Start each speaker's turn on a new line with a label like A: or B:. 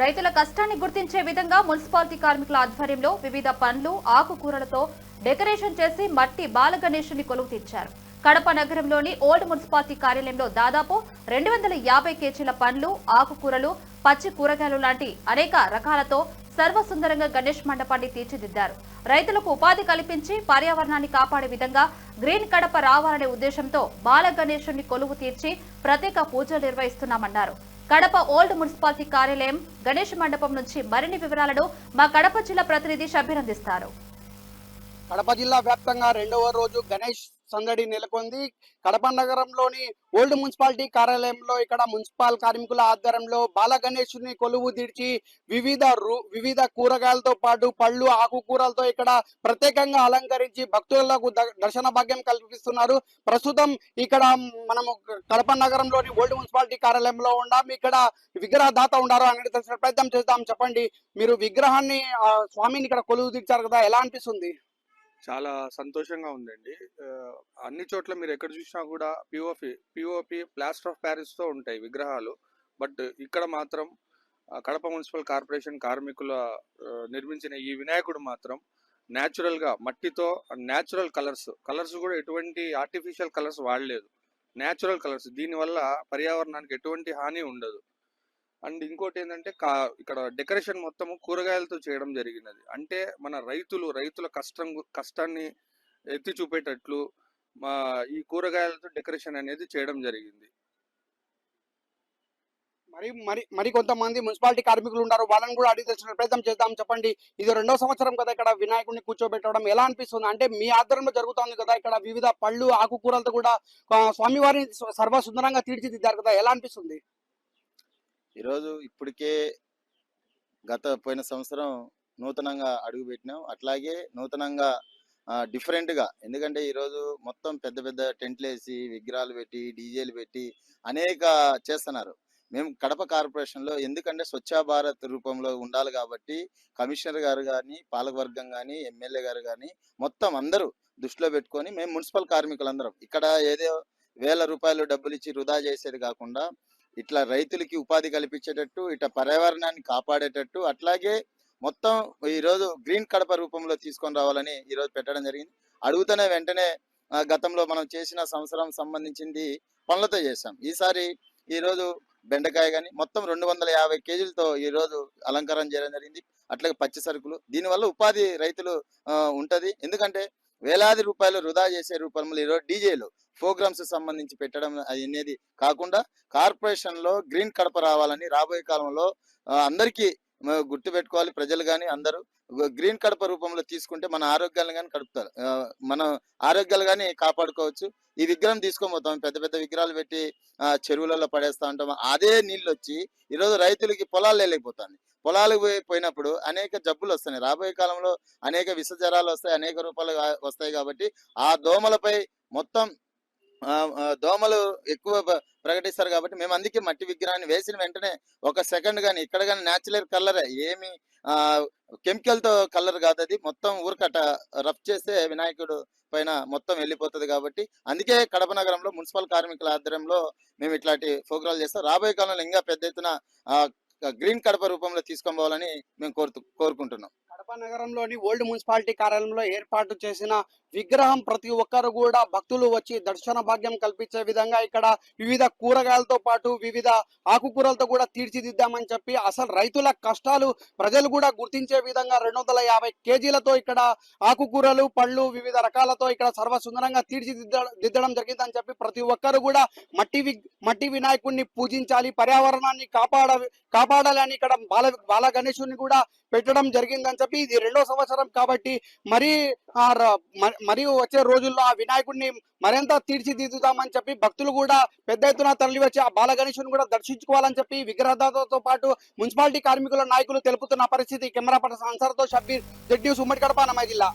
A: రైతుల కష్టాన్ని గుర్తించే విధంగా మున్సిపాలిటీ కార్మికుల ఆధ్వర్యంలో వివిధ పండ్లు ఆకుకూరలతో డెకరేషన్ చేసి మట్టి బాలగణేశుని కొలువు తీర్చారు. కడప నగరంలోని ఓల్డ్ మున్సిపాలిటీ కార్యాలయంలో దాదాపు రెండు వందల యాభై కేజీల పండ్లు ఆకుకూరలు పచ్చి కూరగాయలు లాంటి అనేక రకాలతో సర్వసుందరంగా గణేష్ మండపాన్ని తీర్చిదిద్దారు. రైతులకు ఉపాధి కల్పించి పర్యావరణాన్ని కాపాడే విధంగా గ్రీన్ కడప రావాలనే ఉద్దేశంతో బాల గణేషుని కొలువు తీర్చి ప్రత్యేక పూజలు నిర్వహిస్తున్నామన్నారు. కడప ఓల్డ్ మున్సిపాలిటీ కార్యాలయం గణేష్ మండపం నుంచి మరిన్ని వివరాలను మా కడప జిల్లా ప్రతినిధి షబీర్ అందిస్తారు
B: కడప జిల్లా వ్యాప్తంగా రెండవ రోజు గణేష్ సందడి నెలకొంది. కడప నగరంలోని ఓల్డ్ మున్సిపాలిటీ కార్యాలయంలో ఇక్కడ మున్సిపల్ కార్మికుల ఆధ్వర్యంలో బాల గణేశుని కొలువు తీర్చి వివిధ వివిధ కూరగాయలతో పాటు పళ్ళు ఆకుకూరలతో ఇక్కడ ప్రత్యేకంగా అలంకరించి భక్తులకు ద- దర్శన భాగ్యం కల్పిస్తున్నారు. ప్రస్తుతం ఇక్కడ మనము కడప నగరంలోని ఓల్డ్ మున్సిపాలిటీ కార్యాలయంలో ఉన్నాం. ఇక్కడ విగ్రహదాత ఉన్నారు అనేది ప్రయత్నం చేద్దాం చెప్పండి. మీరు విగ్రహాన్ని స్వామిని ఇక్కడ కొలువు తీర్చారు కదా ఎలా అనిపిస్తుంది?
C: చాలా సంతోషంగా ఉందండి. అన్ని చోట్ల మీరు ఎక్కడ చూసినా కూడా పిఓపి పిఓపి ప్లాస్టర్ ఆఫ్ ప్యారిస్తో ఉంటాయి విగ్రహాలు. బట్ ఇక్కడ మాత్రం కడప మున్సిపల్ కార్పొరేషన్ కార్మికుల నిర్మించిన ఈ వినాయకుడు మాత్రం న్యాచురల్గా మట్టితో న్యాచురల్ కలర్స్. కలర్స్ కూడా ఎటువంటి ఆర్టిఫిషియల్ కలర్స్ వాడలేదు. Natural colours. దీనివల్ల పర్యావరణానికి ఎటువంటి హాని ఉండదు. అండ్ ఇంకోటి ఏంటంటే కా ఇక్కడ డెకరేషన్ మొత్తం కూరగాయలతో చేయడం జరిగినది. అంటే మన రైతులు రైతుల కష్టం కష్టాన్ని ఎత్తి చూపేటట్లు మా ఈ కూరగాయలతో డెకరేషన్ అనేది చేయడం జరిగింది.
B: మరి మరి మరి కొంతమంది మున్సిపాలిటీ కార్మికులు ఉన్నారు వాళ్ళని కూడా అడిగి తెలిసిన ప్రయత్నం చేద్దాం చెప్పండి. ఇది రెండో సంవత్సరం కదా ఇక్కడ వినాయకుడిని కూర్చోబెట్టడం. ఎలా అనిపిస్తుంది? అంటే మీ ఆధ్వర్యంలో జరుగుతోంది కదా ఇక్కడ వివిధ పళ్ళు ఆకుకూరలతో కూడా స్వామివారిని సర్వసుందరంగా సర్వ సుందరంగా తీర్చిదిద్దారు కదా. ఎలా అనిపిస్తుంది?
D: ఈరోజు ఇప్పటికే గత పోయిన సంవత్సరం నూతనంగా అడుగుపెట్టినాం అట్లాగే నూతనంగా డిఫరెంట్గా. ఎందుకంటే ఈరోజు మొత్తం పెద్ద పెద్ద టెంట్లు వేసి విగ్రహాలు పెట్టి డీజేలు పెట్టి అనేక చేస్తున్నారు. మేము కడప కార్పొరేషన్లో ఎందుకంటే స్వచ్ఛ భారత్ రూపంలో ఉండాలి కాబట్టి కమిషనర్ గారు కానీ పాలకవర్గం కానీ ఎమ్మెల్యే గారు కానీ మొత్తం అందరూ దృష్టిలో పెట్టుకొని మేము మున్సిపల్ కార్మికులందరం. ఇక్కడ ఏదో వేల రూపాయలు డబ్బులు ఇచ్చి వృధా చేసేది కాకుండా ఇట్లా రైతులకి ఉపాధి కల్పించేటట్టు ఇట్లా పర్యావరణాన్ని కాపాడేటట్టు అట్లాగే మొత్తం ఈరోజు గ్రీన్ కడప రూపంలో తీసుకొని రావాలని ఈరోజు పెట్టడం జరిగింది. అడుగుతూనే వెంటనే గతంలో మనం చేసిన సంవత్సరం సంబంధించింది పనులతో చేసాం ఈసారి ఈరోజు బెండకాయ కానీ మొత్తం రెండు వందల యాభై కేజీలతో ఈరోజు అలంకారం చేయడం జరిగింది. అట్లాగే పచ్చి సరుకులు. దీనివల్ల ఉపాధి రైతులు ఉంటుంది ఉంటది. ఎందుకంటే వేలాది రూపాయలు వృధా చేసే రూపంలో ఈరోజు డీజేలు ప్రోగ్రామ్స్ సంబంధించి పెట్టడం అది అనేది కాకుండా కార్పొరేషన్లో గ్రీన్ కడప రావాలని రాబోయే కాలంలో అందరికీ గుర్తు పెట్టుకోవాలి ప్రజలు కానీ అందరూ గ్రీన్ కడప రూపంలో తీసుకుంటే మన ఆరోగ్యాలను కానీ కడుపుతారు. మన ఆరోగ్యాలు కానీ కాపాడుకోవచ్చు. ఈ విగ్రహం తీసుకొని పోతాం. పెద్ద పెద్ద విగ్రహాలు పెట్టి చెరువులలో పడేస్తా ఉంటాం. అదే నీళ్ళు వచ్చి ఈరోజు రైతులకి పొలాలు వెళ్ళిపోతుంది పొలాలకు పోయి- పోయినప్పుడు అనేక జబ్బులు వస్తున్నాయి రాబోయే కాలంలో అనేక విషజ్వరాలు వస్తాయి అనేక రూపాలు వస్తాయి కాబట్టి ఆ దోమలపై మొత్తం దోమలు ఎక్కువ ప్రకటిస్తారు కాబట్టి మేము అందుకే మట్టి విగ్రహాన్ని వేసిన వెంటనే ఒక సెకండ్ కానీ ఇక్కడ కానీ న్యాచురల్ కలర్ ఏమి ఆ కెమికల్తో కలర్ కాదు అది. మొత్తం ఊరికట రఫ్ చేస్తే వినాయకుడు పైన మొత్తం వెళ్ళిపోతుంది కాబట్టి అందుకే కడప నగరంలో మున్సిపల్ కార్మికుల ఆధ్వర్యంలో మేము ఇట్లాంటి ప్రోగ్రాలు చేస్తాం. రాబోయే కాలంలో ఇంకా పెద్ద ఎత్తున గ్రీన్ కడప రూపంలో తీసుకొని పోవాలని మేము కోరుతూ కోరుకుంటున్నాం.
B: కడప నగరంలోని ఓల్డ్ మున్సిపాలిటీ కార్యాలయంలో ఏర్పాటు చేసిన విగ్రహం ప్రతి ఒక్కరు కూడా భక్తులు వచ్చి దర్శన భాగ్యం కల్పించే విధంగా ఇక్కడ వివిధ కూరగాయలతో పాటు వివిధ ఆకుకూరలతో కూడా తీర్చిదిద్దామని చెప్పి అసలు రైతుల కష్టాలు ప్రజలు కూడా గుర్తించే విధంగా రెండు వందల యాభై కేజీలతో ఇక్కడ ఆకుకూరలు పళ్ళు వివిధ రకాలతో ఇక్కడ సర్వ సుందరంగా దిద్దడం జరిగిందని చెప్పి ప్రతి ఒక్కరు కూడా మట్టి మట్టి వినాయకుడిని పూజించాలి పర్యావరణాన్ని కాపాడ కాపాడాలని ఇక్కడ బాల బాల గణేశుని కూడా పెట్టడం జరిగిందని చెప్పి ఇది రెండో సంవత్సరం కాబట్టి మరి ఆ మరియు వచ్చే రోజుల్లో ఆ వినాయకుడిని మరింత తీర్చిదిద్దుతామని చెప్పి భక్తులు కూడా పెద్ద ఎత్తున తరలి వచ్చి ఆ బాల గణేశుని కూడా దర్శించుకోవాలని చెప్పి విగ్రహదాతతో పాటు మున్సిపాలిటీ కార్మికుల నాయకులు తెలుపుతున్న పరిస్థితి. కెమెరా పర్సన్ అన్సార్తో షబ్బీర్ జెడ్ న్యూస్ ఉమ్మడి కడప జిల్లా.